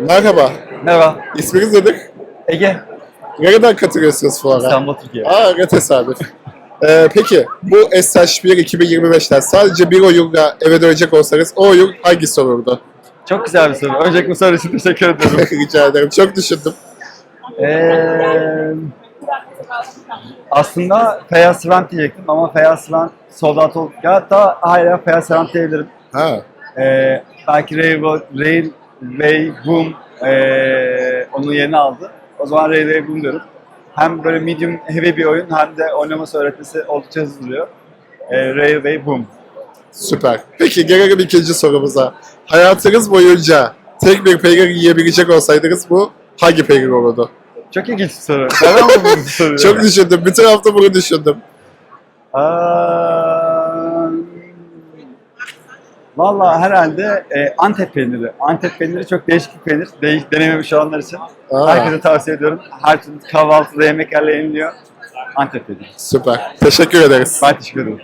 Merhaba. Merhaba. İsminiz nedir? Ege. Nereden katılıyorsunuz fuara? İstanbul, Türkiye. Aa ne tesadüf. Ee, peki bu SH1 2025'ten sadece bir oyunla eve dönecek olsanız o oyun hangisi olurdu? Çok güzel bir soru. Öncelikle bu soru için teşekkür ederim. Rica ederim. Çok düşündüm. Ee, aslında Feyyaz Sıvant diyecektim ama Feyyaz Sıvant soldat olduk. Ya hatta hala Feyyaz Sıvant diyebilirim. Ha. Ee, belki Railway, Railway Boom ee, onun yerini aldı. O zaman Railway Boom diyorum. Hem böyle medium heavy bir oyun hem de oynaması öğretmesi oldukça hızlı duruyor. Ee, Railway Boom. Süper. Peki gelelim ikinci sorumuza. Hayatınız boyunca tek bir peynir yiyebilecek olsaydınız bu hangi peynir olurdu? Çok ilginç bir soru. Neden buldun bu soruyu? Çok düşündüm. Bütün hafta bunu düşündüm. Aa, Valla herhalde e, Antep peyniri. Antep peyniri çok değişik bir peynir. Değiş, denememiş olanlar için. Aa. Herkese tavsiye ediyorum. Her türlü kahvaltıda yemeklerle yeniliyor. Antep peyniri. Süper. Teşekkür ederiz. Ben teşekkür ederim.